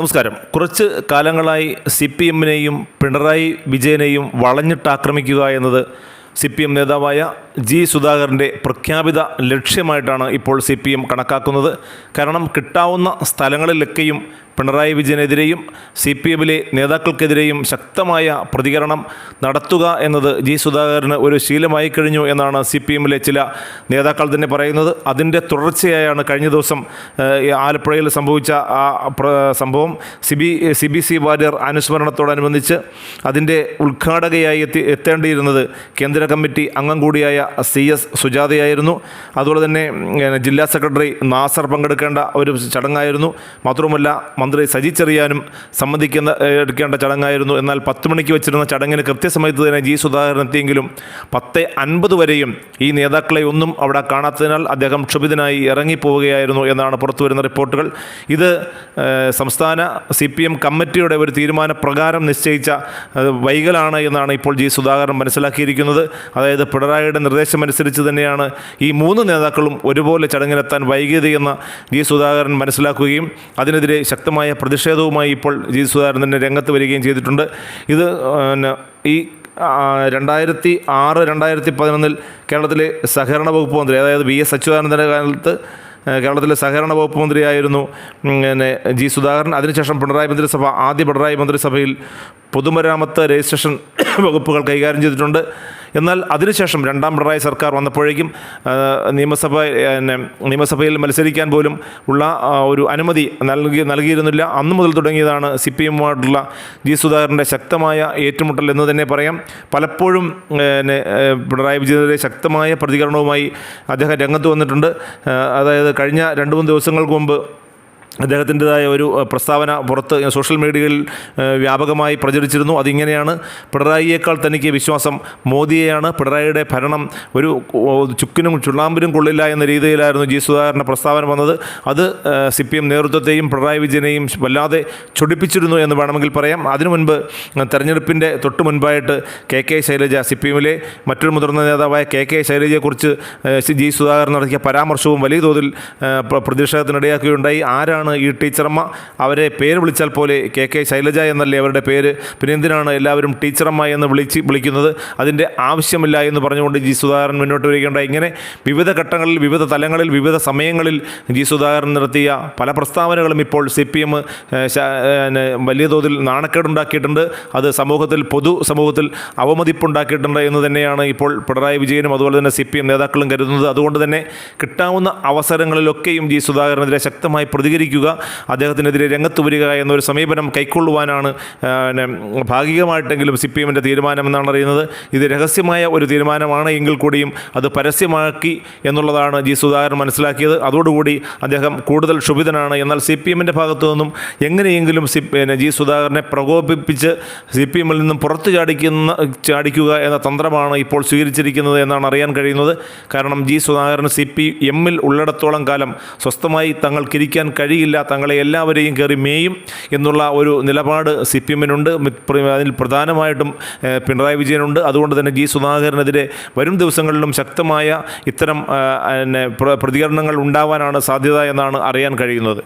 നമസ്കാരം. കുറച്ച് കാലങ്ങളായി സി പി എമ്മിനെയും പിണറായി വിജയനെയും വളഞ്ഞിട്ടാക്രമിക്കുക എന്നത് സി പി എം നേതാവായ ജി സുധാകരന്റെ പ്രഖ്യാപിത ലക്ഷ്യമായിട്ടാണ് ഇപ്പോൾ സി പി എം കണക്കാക്കുന്നത്. കാരണം കിട്ടാവുന്ന സ്ഥലങ്ങളിലൊക്കെയും പിണറായി വിജയനെതിരെയും സി പി എമ്മിലെ നേതാക്കൾക്കെതിരെയും ശക്തമായ പ്രതികരണം നടത്തുക എന്നത് ജി സുധാകരന് ഒരു ശീലമായി കഴിഞ്ഞു എന്നാണ് സി പി എമ്മിലെ ചില നേതാക്കൾ തന്നെ പറയുന്നത്. അതിന്റെ തുടർച്ചയായാണ് കഴിഞ്ഞ ദിവസം ആലപ്പുഴയിൽ സംഭവിച്ച ആ സംഭവം. C B C B C Warrier അനുസ്മരണത്തോടനുബന്ധിച്ച് അതിന്റെ ഉദ്ഘാടകയായി എത്തി എത്തേണ്ടിയിരുന്നത് കേന്ദ്ര കമ്മിറ്റി അംഗം കൂടിയായ സി എസ് സുജാതയായിരുന്നു. അതുപോലെ തന്നെ ജില്ലാ സെക്രട്ടറി നാസർ പങ്കെടുക്കേണ്ട ഒരു ചടങ്ങായിരുന്നു. മാത്രവുമല്ല മന്ത്രി സജി ചെറിയാനും സംബന്ധിക്കുന്ന എടുക്കേണ്ട ചടങ്ങായിരുന്നു. എന്നാൽ പത്ത് മണിക്ക് വെച്ചിരുന്ന ചടങ്ങിന് കൃത്യസമയത്ത് തന്നെ ജി സുധാകരൻ എത്തിയെങ്കിലും പത്ത് അൻപത് വരെയും ഈ നേതാക്കളെ ഒന്നും അവിടെ കാണാത്തതിനാൽ അദ്ദേഹം ക്ഷുഭിതനായി ഇറങ്ങിപ്പോവുകയായിരുന്നു എന്നാണ് പുറത്തുവരുന്ന റിപ്പോർട്ടുകൾ. ഇത് സംസ്ഥാന സി പി എം കമ്മിറ്റിയുടെ ഒരു തീരുമാനപ്രകാരം നിശ്ചയിച്ച വൈകലാണ് എന്നാണ് ഇപ്പോൾ ജി സുധാകരൻ മനസ്സിലാക്കിയിരിക്കുന്നത്. അതായത് പിണറായിയുടെ നിർദ്ദേശമനുസരിച്ച് തന്നെയാണ് ഈ മൂന്ന് നേതാക്കളും ഒരുപോലെ ചടങ്ങിലെത്താൻ വൈകിയതെന്ന് ജി സുധാകരൻ മനസ്സിലാക്കുകയും അതിനെതിരെ ശക്തമായ പ്രതിഷേധവുമായി ഇപ്പോൾ ജി സുധാകരൻ തന്നെ രംഗത്ത് വരികയും ചെയ്തിട്ടുണ്ട്. ഇത് ഈ രണ്ടായിരത്തി ആറ് രണ്ടായിരത്തി പതിനൊന്നിൽ കേരളത്തിലെ സഹകരണ വകുപ്പ് മന്ത്രി അതായത് വി എസ് അച്യുതാനന്ദന്റെ കാലത്ത് കേരളത്തിലെ സഹകരണ വകുപ്പ് മന്ത്രിയായിരുന്നു പിന്നെ ജി സുധാകരൻ. അതിനുശേഷം പിണറായി മന്ത്രിസഭ ആദ്യ പിണറായി മന്ത്രിസഭയിൽ പൊതുമരാമത്ത് രജിസ്ട്രേഷൻ വകുപ്പുകൾ കൈകാര്യം ചെയ്തിട്ടുണ്ട്. എന്നാൽ അതിനുശേഷം രണ്ടാം പിണറായി സർക്കാർ വന്നപ്പോഴേക്കും നിയമസഭ നിയമസഭയിൽ മത്സരിക്കാൻ പോലും ഉള്ള ഒരു അനുമതി നൽകി നൽകിയിരുന്നില്ല. അന്നു മുതൽ തുടങ്ങിയതാണ് സി പി എമ്മുമായിട്ടുള്ള ജി സുധാകരന്റെ ശക്തമായ ഏറ്റുമുട്ടൽ എന്ന് തന്നെ പറയാം. പലപ്പോഴും പിണറായി വിജയനെതിരെ ശക്തമായ പ്രതികരണവുമായി അദ്ദേഹം രംഗത്ത് വന്നിട്ടുണ്ട്. അതായത് കഴിഞ്ഞ രണ്ട് മൂന്ന് ദിവസങ്ങൾക്ക് മുമ്പ് അദ്ദേഹത്തിന്റെതായ ഒരു പ്രസ്താവന പുറത്ത് സോഷ്യൽ മീഡിയയിൽ വ്യാപകമായി പ്രചരിച്ചിരുന്നു. അതിങ്ങനെയാണ് പിണറായിയേക്കാൾ തനിക്ക് വിശ്വാസം. മോദിയെയാണ് പിണറായിയുടെ ഭരണം ഒരു ചുക്കിനും ചുള്ളാമ്പിനും കൊള്ളില്ല എന്ന രീതിയിലായിരുന്നു ജി സുധാകരന്റെ പ്രസ്താവന വന്നത്. അത് സി പി എം നേതൃത്വത്തെയും പിണറായി വിജയനെയും വല്ലാതെ ചൊടിപ്പിച്ചിരുന്നു എന്ന് വേണമെങ്കിൽ പറയാം. അതിനു മുൻപ് തെരഞ്ഞെടുപ്പിന്റെ തൊട്ട് മുൻപായിട്ട് K K Shailaja C P എമ്മിലെ മറ്റൊരു മുതിർന്ന നേതാവായ കെ കെ ശൈലജയെക്കുറിച്ച് ജി സുധാകരൻ നടത്തിയ പരാമർശവും വലിയ തോതിൽ പ്രതിഷേധത്തിനിടയാക്കുകയുണ്ടായി. ആരാണ് ഈ ടീച്ചറമ്മ അവരെ പേര് വിളിച്ചാൽ പോലെ കെ കെ ശൈലജ എന്നല്ലേ അവരുടെ പേര്. പിന്നെ എന്തിനാണ് എല്ലാവരും ടീച്ചറമ്മ എന്ന് വിളിച്ച് വിളിക്കുന്നത്? അതിന്റെ ആവശ്യമില്ല എന്ന് പറഞ്ഞുകൊണ്ട് ജി സുധാകരൻ മുന്നോട്ട് വരികയുണ്ടായി. ഇങ്ങനെ വിവിധ ഘട്ടങ്ങളിൽ വിവിധ തലങ്ങളിൽ വിവിധ സമയങ്ങളിൽ ജി സുധാകരൻ നടത്തിയ പല പ്രസ്താവനകളും ഇപ്പോൾ സി പി എം വലിയ തോതിൽ നാണക്കേടുണ്ടാക്കിയിട്ടുണ്ട്. അത് സമൂഹത്തിൽ പൊതു സമൂഹത്തിൽ അവമതിപ്പുണ്ടാക്കിയിട്ടുണ്ട് എന്ന് തന്നെയാണ് ഇപ്പോൾ പിണറായി വിജയനും അതുപോലെ തന്നെ സി പി എം നേതാക്കളും കരുതുന്നത്. അതുകൊണ്ട് തന്നെ കിട്ടാവുന്ന അവസരങ്ങളിലൊക്കെയും ജി സുധാകരനെതിരെ ശക്തമായി പ്രതികരിക്കുക അദ്ദേഹത്തിനെതിരെ രംഗത്ത് വരിക എന്നൊരു സമീപനം കൈക്കൊള്ളുവാനാണ് പിന്നെ ഭാഗികമായിട്ടെങ്കിലും സി പി എമ്മിന്റെ തീരുമാനമെന്നാണ് അറിയുന്നത്. ഇത് രഹസ്യമായ ഒരു തീരുമാനമാണ് എങ്കിൽ കൂടിയും അത് പരസ്യമാക്കി എന്നുള്ളതാണ് ജി സുധാകരൻ മനസ്സിലാക്കിയത്. അതോടുകൂടി അദ്ദേഹം കൂടുതൽ ക്ഷുഭിതനാണ്. എന്നാൽ സി പി എമ്മിന്റെ ഭാഗത്തു നിന്നും എങ്ങനെയെങ്കിലും സി പിന്നെ ജി സുധാകരനെ പ്രകോപിപ്പിച്ച് സി പി എമ്മിൽ നിന്നും പുറത്തു ചാടിക്കുന്ന ചാടിക്കുക എന്ന തന്ത്രമാണ് ഇപ്പോൾ സ്വീകരിച്ചിരിക്കുന്നത് എന്നാണ് അറിയാൻ കഴിയുന്നത്. കാരണം ജി സുധാകരൻ സി പി എമ്മിൽ ഉള്ളിടത്തോളം കാലം സ്വസ്ഥമായി തങ്ങൾക്കിരിക്കാൻ കഴിയില്ല തങ്ങളെ എല്ലാവരെയും കയറി മേയും എന്നുള്ള ഒരു നിലപാട് സി പി എമ്മിനുണ്ട് അതിൽ പ്രധാനമായിട്ടും പിണറായി വിജയനുണ്ട്. അതുകൊണ്ട് തന്നെ ജി സുധാകരനെതിരെ വരും ദിവസങ്ങളിലും ശക്തമായ ഇത്തരം പ്രതികരണങ്ങൾ ഉണ്ടാവാനാണ് സാധ്യത എന്നാണ് അറിയാൻ കഴിയുന്നത്.